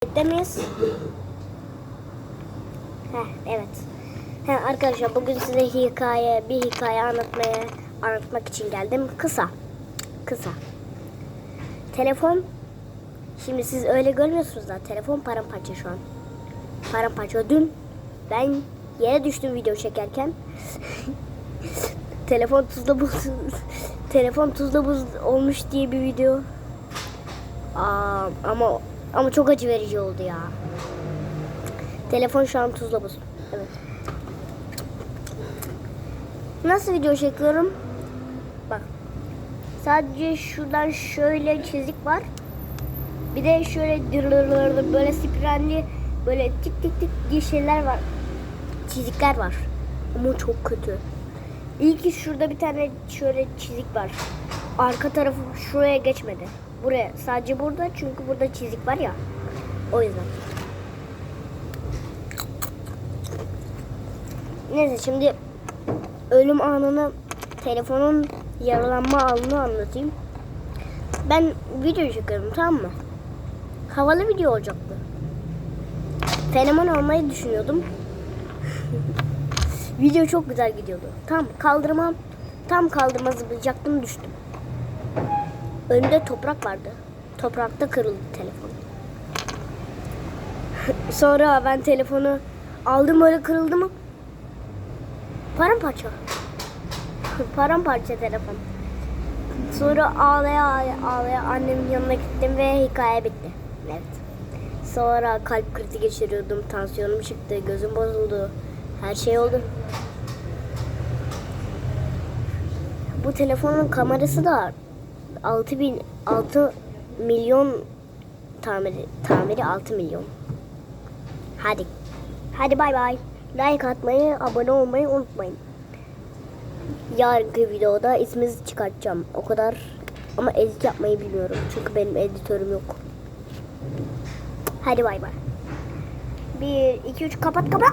Kayıtta mıyız? Heh, evet. Heh, arkadaşlar bugün size hikaye, bir hikaye anlatmaya anlatmak için geldim. Kısa. Kısa. Telefon Şimdi siz öyle görmüyorsunuz da telefon paramparça şu an. Paramparça. Dün ben yere düştüm video çekerken. telefon tuzla buz telefon tuzla buz olmuş diye bir video. Aa, ama ama çok acı verici oldu ya. Telefon şu an tuzla buz. Evet. Nasıl video çekiyorum? Bak. Sadece şuradan şöyle çizik var. Bir de şöyle dırırırır böyle spiralli böyle tik tik tik diye şeyler var. Çizikler var. Ama çok kötü. İyi ki şurada bir tane şöyle çizik var. Arka tarafı şuraya geçmedi. Buraya sadece burada çünkü burada çizik var ya. O yüzden. Neyse şimdi ölüm anını telefonun yaralanma anını anlatayım. Ben video çekiyorum tamam mı? Havalı video olacaktı. Fenomen olmayı düşünüyordum. video çok güzel gidiyordu. Tam kaldırmam, tam kaldırma zıplayacaktım düştüm. Önümde toprak vardı. Toprakta kırıldı telefon. Sonra ben telefonu aldım öyle kırıldı mı? Paramparça. Paramparça telefon. Sonra ağlaya ağlaya, ağlaya annemin yanına gittim ve hikaye bitti. Evet. Sonra kalp krizi geçiriyordum, tansiyonum çıktı, gözüm bozuldu. Her şey oldu. Bu telefonun kamerası da 6000 6 milyon tamiri tamiri 6 milyon. Hadi. Hadi bay bay. Like atmayı, abone olmayı unutmayın. Yarınki videoda isminizi çıkartacağım. O kadar ama edit yapmayı bilmiyorum. Çünkü benim editörüm yok. Hadi bay bay. 1 2 3 kapat kapat.